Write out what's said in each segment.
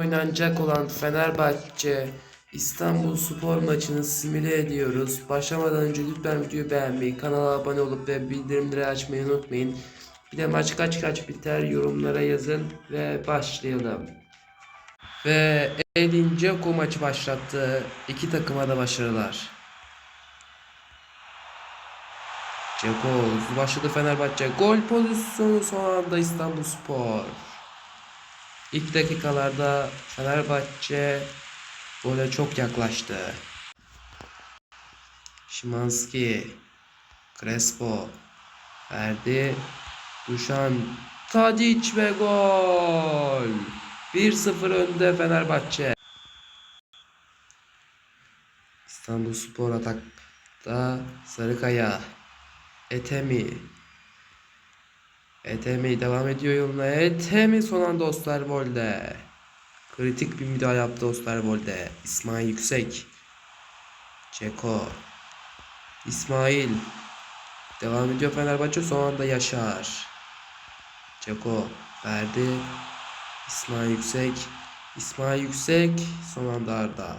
oynanacak olan Fenerbahçe İstanbul Spor maçını simüle ediyoruz. Başlamadan önce lütfen videoyu beğenmeyi, kanala abone olup ve bildirimleri açmayı unutmayın. Bir de maç kaç kaç biter yorumlara yazın ve başlayalım. Ve Edin Dzeko maçı başlattı. İki takıma da başarılar. Dzeko başladı Fenerbahçe. Gol pozisyonu son anda İstanbul Spor. İlk dakikalarda Fenerbahçe gole çok yaklaştı. Şimanski, Crespo, Ferdi, Duşan, Tadic ve gol. 1-0 önde Fenerbahçe. İstanbul Spor atakta Sarıkaya, Etemi, Etemi devam ediyor yoluna. Etemi son anda Osterwold'e. Kritik bir müdahale yaptı Osterwold'e. İsmail Yüksek. Ceko. İsmail. Devam ediyor Fenerbahçe son anda Yaşar. Ceko. Verdi. İsmail Yüksek. İsmail Yüksek. Son anda Arda.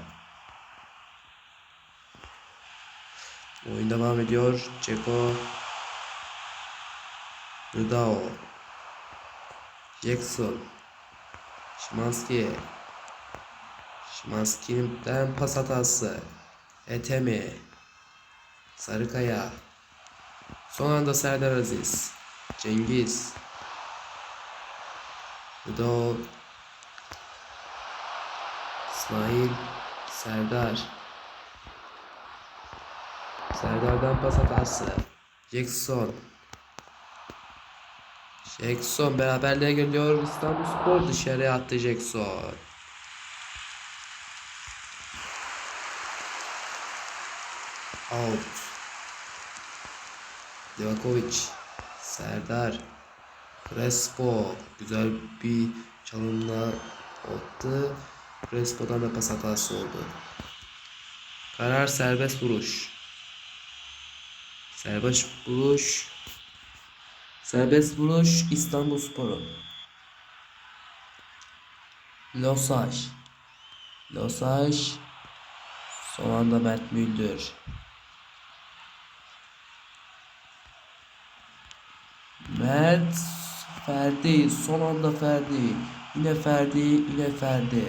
Oyun devam ediyor. Ceko. Rıdao. Jackson. Şimanski. Şimanski'den pas hatası. Etemi. Sarıkaya. Son anda Serdar Aziz. Cengiz. Rıdao. İsmail. Serdar. Serdar'dan pas hatası. Jackson. Jackson beraberliğe geliyor. İstanbul Spor dışarıya attı Jackson. Out. Livakovic. Serdar. Crespo. Güzel bir çalımla attı. Crespo'dan da pas hatası oldu. Karar serbest vuruş. Serbest vuruş. Serbest vuruş İstanbul Sporu. Losaj. Losaj. Son anda Mert Müldür. Mert Ferdi. Son anda Ferdi. Yine Ferdi. Yine Ferdi.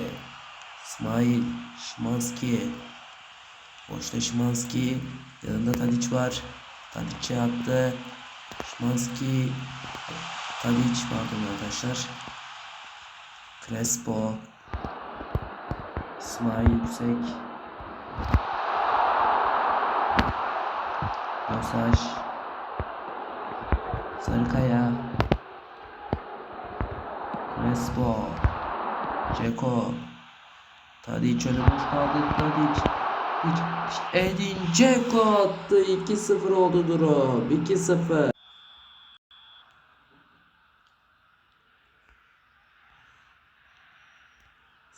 İsmail. Şimanski. Boşta Şimanski. Yanında Tadiç var. Tadiç'e attı. Şimanski Tadic pardon arkadaşlar. Crespo İsmail Yüksek. Rosaj Sarıkaya. Crespo Ceko Tadic önü boş kaldı. Tadic Edin Dzeko attı. 2-0 oldu durum. 2-0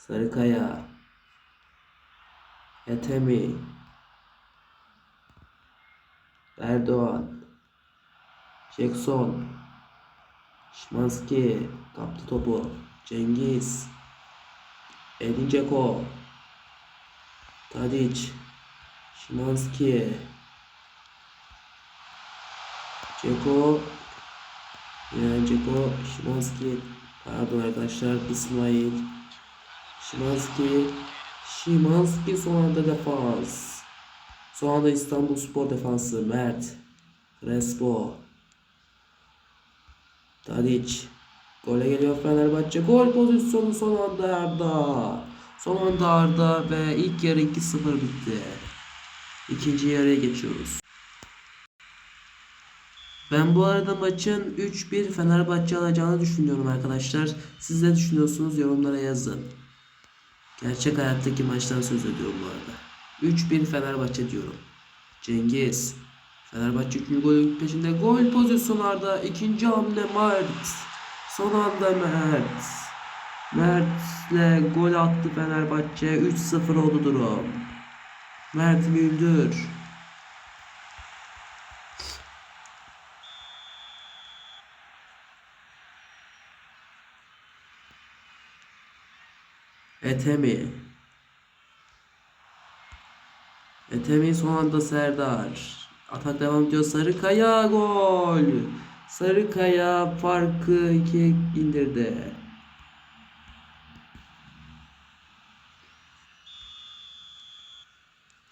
Sarıkaya Etemi Erdoğan Jackson Şimanski kaptı topu Cengiz Edin Dzeko Tadic Şimanski Ceko yani Ceko Şimanski pardon arkadaşlar İsmail Şimanski Şimanski son anda defans. Son anda İstanbul Spor defansı Mert Crespo. Tadic Gole geliyor Fenerbahçe. Gol pozisyonu son anda Arda. Son anda Arda ve ilk yarı 2-0 bitti. İkinci yarıya geçiyoruz. Ben bu arada maçın 3-1 Fenerbahçe alacağını düşünüyorum arkadaşlar. Siz ne düşünüyorsunuz? Yorumlara yazın. Gerçek hayattaki maçtan söz ediyorum bu arada. 3-1 Fenerbahçe diyorum. Cengiz. Fenerbahçe 3. golün peşinde. Gol pozisyonlarda ikinci hamle Mert. Son anda Mert. Mert'le gol attı Fenerbahçe. 3-0 oldu durum. Mert Müldür. Etemi. Etemi son anda Serdar. Atak devam ediyor. Sarıkaya gol. Sarıkaya farkı ikiye indirdi.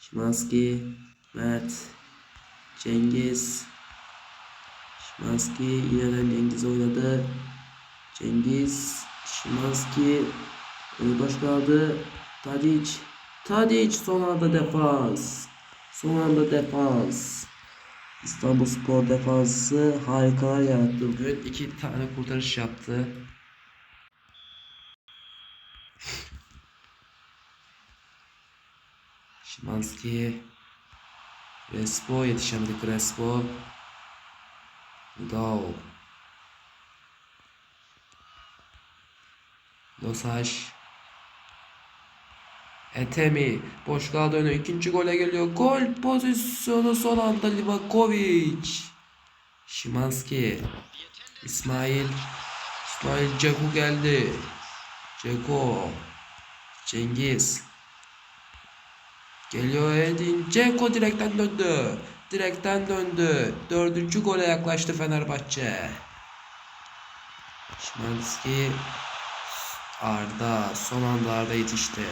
Şimanski, Mert, Cengiz, Şimanski yine Cengiz oynadı. Cengiz, Şimanski önü boş kaldı. Tadic, Tadic son anda defans. Son anda defans. İstanbul Spor defansı harikalar yarattı bugün. iki tane kurtarış yaptı. Şimanski Crespo yetişemedi Crespo Udao Losaj Etemi boş kaldı öne ikinci gole geliyor. Gol pozisyonu son anda Livakovic. Şimanski İsmail. İsmail Ceku geldi. Ceko Cengiz. Geliyor Edin. Ceko direkten döndü. Direkten döndü. Dördüncü gole yaklaştı Fenerbahçe. Şimanski Arda. Son anda Arda yetişti.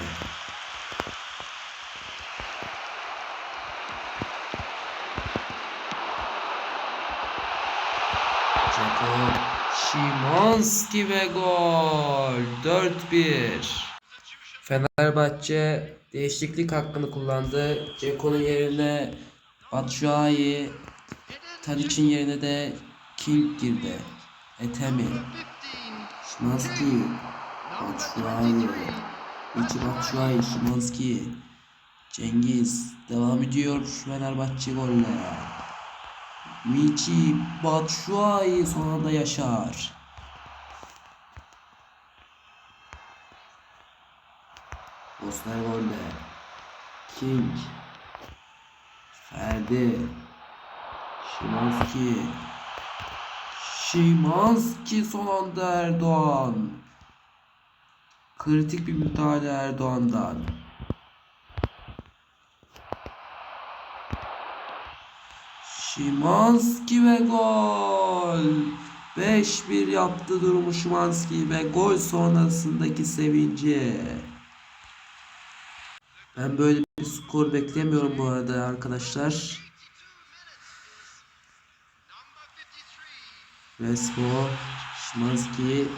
Ceko Şimanski ve gol. 4-1 Fenerbahçe değişiklik hakkını kullandı. Ceko'nun yerine Batshuayi Tadic'in yerine de King girdi. Etemi. Şimanski Batshuayi. Michi Batshuayi Şimanski. Cengiz. Devam ediyor Fenerbahçe golle Michi Batshuayi son anda Yaşar Osman golle King Ferdi Şimanski Şimanski son anda Erdoğan Kritik bir müdahale Erdoğan'dan. Şimanski ve gol. 5-1 yaptı durumu Şimanski ve gol sonrasındaki sevinci. Ben böyle bir skor beklemiyorum bu arada arkadaşlar. Respo, Şimanski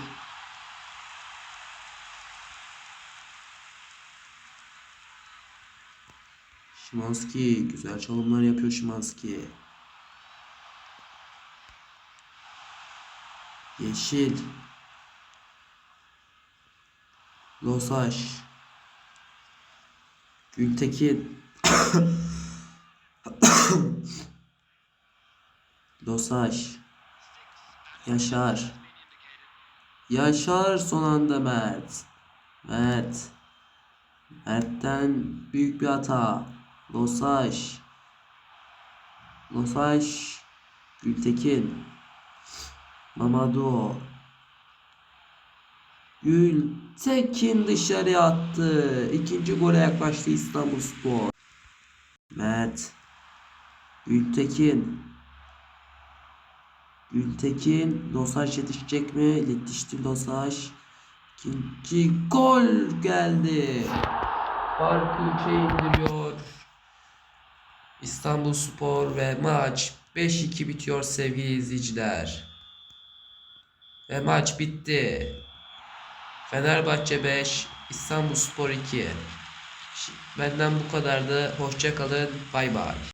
Şimanski güzel çalımlar yapıyor Şimanski. Yeşil. Losaj. Gültekin. Losaj. Yaşar. Yaşar son anda Mert. Mert. Mert'ten büyük bir hata. Losaj. Losaj. Gültekin. Mamado. Gültekin dışarıya attı. İkinci gole yaklaştı İstanbulspor. Mert. Gültekin. Gültekin. Losaj yetişecek mi? Yetişti Losaj. İkinci gol geldi. Farkı 3'e indiriyor. İstanbul Spor ve maç 5-2 bitiyor sevgili izleyiciler. Ve maç bitti. Fenerbahçe 5, İstanbul Spor 2. Benden bu kadardı. Hoşça kalın. Bay bay.